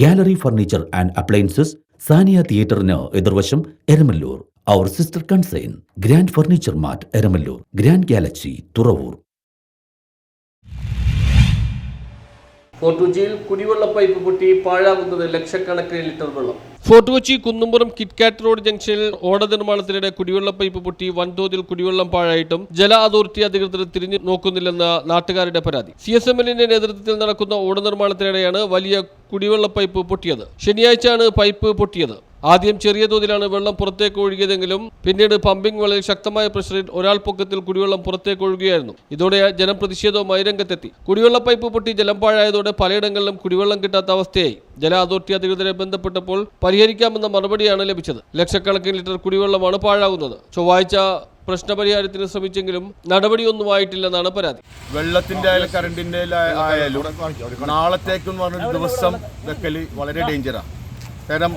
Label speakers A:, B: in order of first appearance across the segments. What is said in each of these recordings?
A: Gallery furniture and appliances Sania തിയേറ്ററിന് എതിർവശം Eramallur. Our sister concern grand furniture mart Eramallur. Grand galaxy Thuravoor.
B: Fort കൊച്ചിയിൽ കുടിവെള്ള pipe പൊട്ടി പാഴാകുന്നത് ലക്ഷക്കണക്കിന് litre വെള്ളം. Fort Kochi Kunnumpuram KitKat road ജംഗ്ഷനിൽ ഓട നിർമ്മാണത്തിനിടെ കുടിവെള്ള പൈപ്പ് പൊട്ടി വൻതോതിൽ കുടിവെള്ളം പാഴായിട്ടും ജല അതോറിറ്റി അധികൃതർ തിരിഞ്ഞു നോക്കുന്നില്ലെന്ന് നാട്ടുകാരുടെ പരാതി. സി എസ് എമ്മിന്റെ നേതൃത്വത്തിൽ നടക്കുന്ന ഓട നിർമ്മാണത്തിനിടെയാണ് വലിയ കുടിവെള്ള പൈപ്പ് പൊട്ടിയത്. ശനിയാഴ്ചയാണ് പൈപ്പ് പൊട്ടിയത്. ആദ്യം ചെറിയ തോതിലാണ് വെള്ളം പുറത്തേക്ക് ഒഴുകിയതെങ്കിലും പിന്നീട് പമ്പിംഗ് വളരെ ശക്തമായ പ്രഷറിൽ ഒരാൾ പൊക്കത്തിൽ കുടിവെള്ളം പുറത്തേക്ക് ഒഴുകുകയായിരുന്നു. ഇതോടെ ജനപ്രതിഷേധവുമായി രംഗത്തെത്തി. കുടിവെള്ള പൈപ്പ് പൊട്ടി ജലം പാഴായതോടെ പലയിടങ്ങളിലും കുടിവെള്ളം കിട്ടാത്ത അവസ്ഥയായി. ജല അതോറിറ്റി അധികൃതരെ ബന്ധപ്പെട്ടപ്പോൾ പരിഹരിക്കാമെന്ന മറുപടിയാണ് ലഭിച്ചത്. ലക്ഷക്കണക്കിന് ലിറ്റർ കുടിവെള്ളമാണ് പാഴാകുന്നത്. ചൊവ്വാഴ്ച പ്രശ്നപരിഹാരത്തിന് ശ്രമിച്ചെങ്കിലും നടപടിയൊന്നും നടപടിയൊന്നുമായിട്ടില്ലെന്നാണ് പരാതി.
C: വെള്ളത്തിന്റെ ആയാലും കറണ്ടിന്റെ ആയാലും നാളത്തേക്കെന്ന് പറഞ്ഞ ദിവസം വെക്കൽ വളരെ ഡേഞ്ചറാണ് കാരണം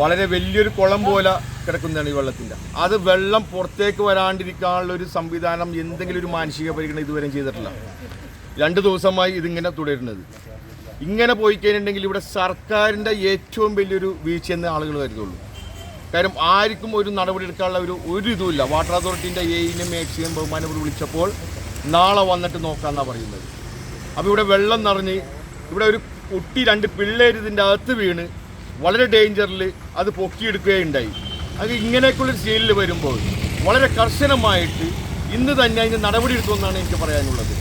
C: വളരെ വലിയൊരു കുളം പോലെ കിടക്കുന്നതാണ് ഈ വെള്ളത്തിന്റെ. അത് വെള്ളം പുറത്തേക്ക് വരാണ്ടിരിക്കാനുള്ള ഒരു സംവിധാനം എന്തെങ്കിലും ഒരു മാനസിക പരിഗണന ഇതുവരെ ചെയ്തിട്ടില്ല. രണ്ട് ദിവസമായി ഇതിങ്ങനെ തുടരുന്നത്. ഇങ്ങനെ പോയി കഴിഞ്ഞിട്ടുണ്ടെങ്കിൽ ഇവിടെ സർക്കാരിന്റെ ഏറ്റവും വലിയൊരു വീഴ്ചയെന്ന് ആളുകൾ കരുതുള്ളൂ. കാര്യം ആർക്കും ഒരു നടപടി എടുക്കാനുള്ള ഒരു ഒരു ഇതുമില്ല. വാട്ടർ അതോറിറ്റിന്റെ എയിനും മേക്സിയും ബഹുമാനം വിളിച്ചപ്പോൾ നാളെ വന്നിട്ട് നോക്കാമെന്നാണ് പറയുന്നത്. അപ്പോൾ ഇവിടെ വെള്ളം നിറഞ്ഞ് ഇവിടെ ഒരു കുട്ടി രണ്ട് പിള്ളേർ ഇതിന്റെ അകത്ത് വീണ് വളരെ ഡേഞ്ചറിൽ അത് പൊക്കിയെടുക്കുകയുണ്ടായി. അത് ഇങ്ങനെയൊക്കെയുള്ളൊരു സീനിൽ വരുമ്പോൾ വളരെ കർശനമായിട്ട് ഇന്ന് തന്നെ അതിന് നടപടി എടുക്കുമെന്നാണ് എനിക്ക് പറയാനുള്ളത്.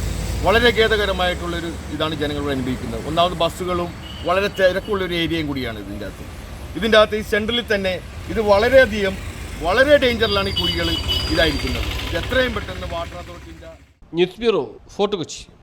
C: വളരെ ഖേദകരമായിട്ടുള്ളൊരു ഇതാണ് ജനങ്ങൾ അനുഭവിക്കുന്നത്. ഒന്നാമത് ബസ്സുകളും വളരെ തിരക്കുള്ളൊരു ഏരിയയും കൂടിയാണ് ഇതിന്റെ അകത്ത്. ഇതിന്റെ അകത്ത് ഈ സെൻട്രലിൽ തന്നെ ഇത് വളരെയധികം വളരെ ഡേഞ്ചറിലാണ് ഈ കുഴികൾ ഇതായിരിക്കുന്നത്. ഇത് എത്രയും പെട്ടെന്ന് വാട്ടർ അതോറിറ്റിന്റെ
B: ന്യൂസ് ബ്യൂറോ ഫോർട്ട് കൊച്ചി